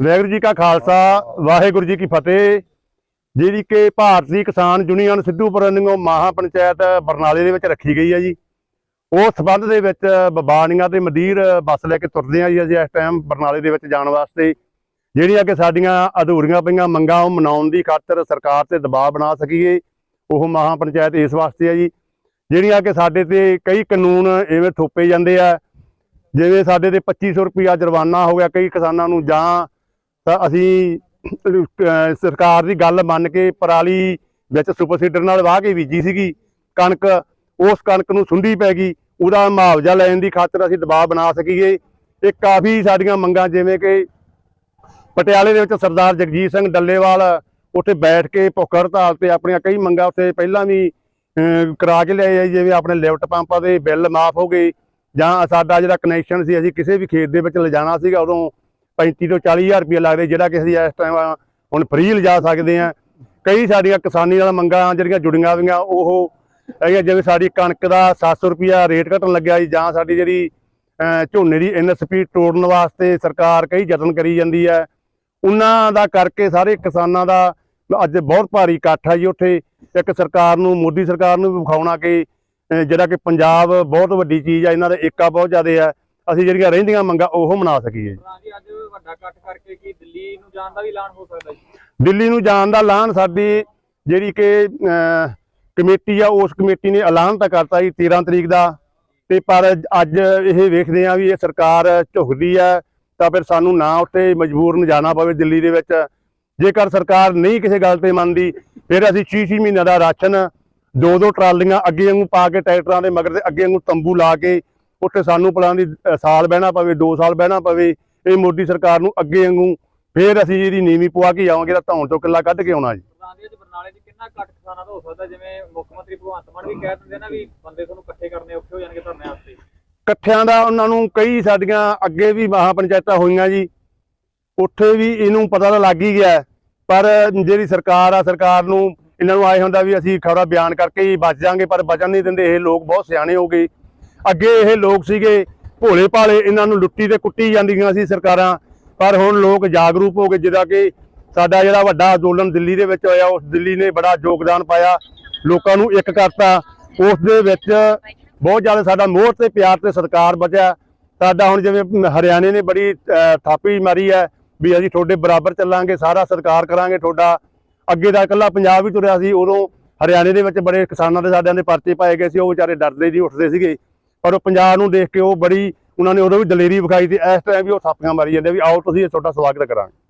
ਵਾਹਿਗੁਰੂ ਜੀ ਕਾ ਖਾਲਸਾ, ਵਾਹਿਗੁਰੂ ਜੀ ਕੀ ਫਤਿਹ। ਜਿਹੜੀ ਕਿ ਭਾਰਤੀ ਕਿਸਾਨ ਯੂਨੀਅਨ ਸਿੱਧੂਪੁਰ ਨਿਗੋ ਮਹਾ ਪੰਚਾਇਤ ਬਰਨਾਲੇ ਦੇ ਵਿੱਚ ਰੱਖੀ ਗਈ ਹੈ ਜੀ। ਉਸ ਸਬੰਧ ਦੇ ਵਿੱਚ ਬਬਾਨੀਆਂ ਤੇ ਮਦੀਰ ਬੱਸ ਲੈ ਕੇ ਤੁਰਦੇ ਆ ਜੀ ਅਸੀਂ ਇਸ ਟਾਈਮ ਬਰਨਾਲੇ ਦੇ ਵਿੱਚ ਜਾਣ ਵਾਸਤੇ। ਜਿਹੜੀਆਂ ਕਿ ਸਾਡੀਆਂ ਅਧੂਰੀਆਂ ਪਈਆਂ ਮੰਗਾਂ, ਉਹ ਮਨਾਉਣ ਦੀ ਖਾਤਰ ਸਰਕਾਰ ਤੇ ਦਬਾਅ ਬਣਾ ਸਕੀਏ। ਉਹ ਮਹਾ ਪੰਚਾਇਤ ਇਸ ਵਾਸਤੇ ਹੈ ਜੀ। ਜਿਹੜੀਆਂ ਕਿ ਸਾਡੇ ਤੇ ਕਈ ਕਾਨੂੰਨ ਐਵੇਂ ਥੋਪੇ ਜਾਂਦੇ ਆ, ਜਿਵੇਂ ਸਾਡੇ ਤੇ 2500 ਰੁਪਇਆ ਜੁਰਮਾਨਾ ਹੋ ਗਿਆ ਕਈ ਕਿਸਾਨਾਂ ਨੂੰ ਜਾਂ ਤਾਂ ਅਸੀਂ ਸਰਕਾਰ ਦੀ ਗੱਲ ਮੰਨ ਕੇ ਪਰਾਲੀ ਵਿੱਚ ਸੁਪਰ ਸੀਡਰ ਨਾਲ ਵਾਹ ਕੇ ਬੀਜੀ ਸੀਗੀ, ਕਣਕ, ਉਸ ਕਣਕ ਨੂੰ ਸੁੰਡੀ ਪੈ ਗਈ, ਉਹਦਾ ਮੁਆਵਜ਼ਾ ਲੈਣ ਦੀ ਖਾਤਰ ਅਸੀਂ ਦਬਾਅ ਬਣਾ ਸਕੀਏ। ਇਹ ਕਾਫੀ ਸਾਡੀਆਂ ਮੰਗਾਂ, ਜਿਵੇਂ ਕਿ ਪਟਿਆਲੇ ਦੇ ਵਿੱਚ ਸਰਦਾਰ ਜਗਜੀਤ ਸਿੰਘ ਡੱਲੇਵਾਲ ਉੱਥੇ ਬੈਠ ਕੇ ਭੁੱਖ ਹੜਤਾਲ ਤੇ ਆਪਣੀਆਂ ਕਈ ਮੰਗਾਂ ਉੱਥੇ ਪਹਿਲਾਂ ਵੀ ਕਰਾ ਕੇ ਲਿਆਏ ਜਿਵੇਂ ਆਪਣੇ ਲਿਫਟ ਪੰਪਾਂ ਦੇ ਬਿੱਲ ਮਾਫ ਹੋ ਗਏ, ਜਾਂ ਸਾਡਾ ਜਿਹੜਾ ਕਨੈਕਸ਼ਨ ਸੀ, ਅਸੀਂ ਕਿਸੇ ਵੀ ਖੇਤ ਦੇ ਵਿੱਚ ਲਿਜਾਣਾ ਸੀਗਾ, ਉਦੋਂ 35 ਤੋਂ 40000 ਰੁਪਏ ਲੱਗਦੇ, ਜਿਹੜਾ ਕਿ ਅਸੀਂ ਇਸ ਟਾਈਮ ਹੁਣ ਫ੍ਰੀ ਲਿਜਾ ਸਕਦੇ ਆ ਕਈ ਸਾਡੀਆਂ ਕਿਸਾਨੀ ਨਾਲ ਮੰਗਾਂ, ਜਿਹੜੀਆਂ ਜੁੜੀਆਂ ਹੋਈਆਂ, ਉਹ ਹੈਗੀਆਂ, ਜਿਵੇਂ ਸਾਡੀ ਕਣਕ ਦਾ 700 ਰੁਪਿਆ ਰੇਟ ਘਟਣ ਲੱਗਿਆ ਜੀ, ਜਾਂ ਸਾਡੀ ਜਿਹੜੀ ਝੋਨੇ ਦੀ ਐਨਐਸਪੀ ਤੋੜਨ ਵਾਸਤੇ ਸਰਕਾਰ ਕਈ ਯਤਨ ਕਰੀ ਜਾਂਦੀ ਹੈ। ਉਹਨਾਂ ਦਾ ਕਰਕੇ ਸਾਰੇ ਕਿਸਾਨਾਂ ਦਾ ਅੱਜ ਬਹੁਤ ਭਾਰੀ ਇਕੱਠ ਹੈ ਜੀ ਉੱਥੇ। ਇੱਕ ਸਰਕਾਰ ਨੂੰ, ਮੋਦੀ ਸਰਕਾਰ ਨੂੰ ਵੀ ਵਿਖਾਉਣਾ ਕਿ ਜਿਹੜਾ ਕਿ ਪੰਜਾਬ ਬਹੁਤ ਵੱਡੀ ਚੀਜ਼ ਹੈ ਇਹਨਾਂ ਦਾ ਏਕਾ ਬਹੁਤ ਜ਼ਿਆਦਾ ਹੈ ਅਸੀਂ ਜਿਹੜੀਆਂ ਰਹਿੰਦੀਆਂ ਮੰਗਾਂ ਉਹ ਮਨਾ ਸਕੀਏ। ਹਾਂ ਜੀ ਅੱਜ ਵੱਡਾ ਇਕੱਠ ਕਰਕੇ ਕੀ ਦਿੱਲੀ ਨੂੰ ਜਾਣ ਦਾ ਵੀ ਐਲਾਨ ਹੋ ਸਕਦਾ ਜੀ? ਦਿੱਲੀ ਨੂੰ ਜਾਣ ਦਾ ਐਲਾਨ ਸਾਡੀ ਜਿਹੜੀ ਕਿ ਕਮੇਟੀ ਆ ਉਸ ਕਮੇਟੀ ਨੇ ਐਲਾਨ ਤਾਂ ਕਰਤਾ ਜੀ 13 ਤਰੀਕ ਦਾ। ਤੇ ਪਰ ਅੱਜ ਇਹ ਵੇਖਦੇ ਆ ਵੀ ਇਹ ਸਰਕਾਰ ਝੁਕਦੀ ਆ ਤਾਂ ਫਿਰ ਸਾਨੂੰ ਨਾ ਉੱਥੇ ਮਜਬੂਰਨ ਜਾਣਾ ਪਵੇ ਦਿੱਲੀ ਦੇ ਵਿੱਚ। ਜੇਕਰ ਸਰਕਾਰ ਨਹੀਂ ਕਿਸੇ ਗੱਲ ਤੇ ਮੰਨਦੀ ਫਿਰ ਅਸੀਂ 6-6 ਮਹੀਨਿਆਂ ਦਾ ਰਾਸ਼ਨ ਦੋ ਦੋ ਟਰਾਲੀਆਂ ਅੱਗੇ ਵਾਂਗੂ ਪਾ ਕੇ ਟਰੈਕਟਰਾਂ ਦੇ ਮਗਰ ਤੇ ਅੱਗੇ ਵਾਂਗੂ ਤੰਬੂ ਲਾ ਕੇ ਉੱਥੇ ਸਾਨੂੰ ਪਲਾਂ ਦੀ ਸਾਲ ਬਹਿਣਾ ਪਵੇ 2 ਸਾਲ ਬਹਿਣਾ ਪਵੇ ਇਹ ਮੋਦੀ ਸਰਕਾਰ ਨੂੰ ਅੱਗੇ ਵਾਂਗੂ ਫਿਰ ਅਸੀਂ ਇਹਦੀ ਨੀਵੀਂ ਪਵਾ ਕੇ ਆਵਾਂਗੇ ਤਾਂ ਧੌਣ ਤੋਂ ਕਿੱਲਾ ਕੱਢ ਕੇ ਆਉਣਾ ਜੀ। ਬਰਨਾਲੇ 'ਚ ਕਿੰਨਾ ਇਕੱਠ ਕਿਸਾਨਾਂ ਦਾ ਹੋ ਸਕਦਾ ਜਿਵੇਂ ਮੁੱਖ ਮੰਤਰੀ ਭਗਵੰਤ ਮਾਨ ਵੀ ਕਹਿ ਦਿੰਦੇ ਨਾ ਵੀ ਬੰਦੇ ਤੁਹਾਨੂੰ ਇਕੱਠੇ ਕਰਨੇ ਔਖੇ ਹੋ ਜਾਣਗੇ ਧਰਨੇ ਵਾਸਤੇ। ਇਕੱਠਿਆਂ ਦਾ ਉਹਨਾਂ ਨੂੰ ਕਈ ਸਾਡੀਆਂ ਅੱਗੇ ਵੀ ਮਹਾ ਪੰਚਾਇਤਾਂ ਹੋਈਆਂ ਜੀ। ਉੱਥੇ ਵੀ ਇਹਨੂੰ ਪਤਾ ਤਾਂ ਲੱਗ ਹੀ ਗਿਆ। ਪਰ ਜਿਹੜੀ ਸਰਕਾਰ ਆ ਸਰਕਾਰ ਨੂੰ ਇਹਨਾਂ ਨੂੰ ਆਏ ਹੁੰਦਾ ਵੀ ਅਸੀਂ ਖਬਰਾਂ ਬਿਆਨ ਕਰਕੇ ਹੀ ਬਚ ਜਾਾਂਗੇ ਪਰ ਬਚਣ ਨਹੀਂ ਦਿੰਦੇ ਇਹ ਲੋਕ ਬਹੁਤ ਸਿਆਣੇ ਹੋ ਗਏ। ਅੱਗੇ ਇਹ ਲੋਕ ਸੀਗੇ, ਭੋਲੇ ਭਾਲੇ ਇਹਨਾਂ ਨੂੰ ਲੁੱਟੀ ਤੇ ਕੁੱਟੀ ਜਾਂਦੀਆਂ ਸੀ ਸਰਕਾਰਾਂ, ਪਰ ਹੁਣ ਲੋਕ ਜਾਗਰੂਕ ਹੋ ਗਏ ਜਿਹਦਾ ਕਿ ਸਾਡਾ ਜਿਹੜਾ ਵੱਡਾ ਅੰਦੋਲਨ ਦਿੱਲੀ ਦੇ ਵਿੱਚ ਹੋਇਆ, ਉਸ ਦਿੱਲੀ ਨੇ ਬੜਾ ਯੋਗਦਾਨ ਪਾਇਆ, ਲੋਕਾਂ ਨੂੰ ਇੱਕ ਕਰਤਾ, ਉਸ ਦੇ ਵਿੱਚ ਬਹੁਤ ਜ਼ਿਆਦਾ ਸਾਡਾ ਮੋਹ ਤੇ ਪਿਆਰ ਤੇ ਸਤਿਕਾਰ ਬਚਿਆ। ਸਾਡਾ ਹੁਣ ਜਿਵੇਂ ਹਰਿਆਣੇ ਨੇ ਬੜੀ ਥਾਪੀ ਮਾਰੀ ਹੈ, ਵੀ ਅਸੀਂ ਤੁਹਾਡੇ ਬਰਾਬਰ ਚੱਲਾਂਗੇ, ਸਾਰਾ ਸਤਿਕਾਰ ਕਰਾਂਗੇ ਤੁਹਾਡਾ। ਅੱਗੇ ਦਾ ਇਕੱਲਾ ਪੰਜਾਬ ਹੀ ਤੁਰਿਆ ਸੀ, ਉਦੋਂ ਹਰਿਆਣੇ ਦੇ ਵਿੱਚ ਬੜੇ ਕਿਸਾਨਾਂ ਦੇ ਸਾਡਿਆਂ ਦੇ ਪਰਚੇ ਪਾਏ ਗਏ ਸੀ, ਉਹ ਵਿਚਾਰੇ ਡਰਦੇ ਜੀ, ਉੱਠਦੇ ਸੀਗੇ। ਪਰ ਉਹ ਪੰਜਾਬ ਨੂੰ ਦੇਖ ਕੇ ਉਹ ਬੜੀ, ਉਹਨਾਂ ਨੇ ਉਦੋਂ ਵੀ ਦਲੇਰੀ ਵਿਖਾਈ ਤੇ ਇਸ ਟਾਈਮ ਵੀ ਉਹ ਥਾਪੀਆਂ ਮਾਰੀ ਜਾਂਦੇ ਵੀ ਆਓ ਤੁਸੀਂ ਇਹ ਤੁਹਾਡਾ ਸਵਾਗਤ ਕਰਾਂਗੇ।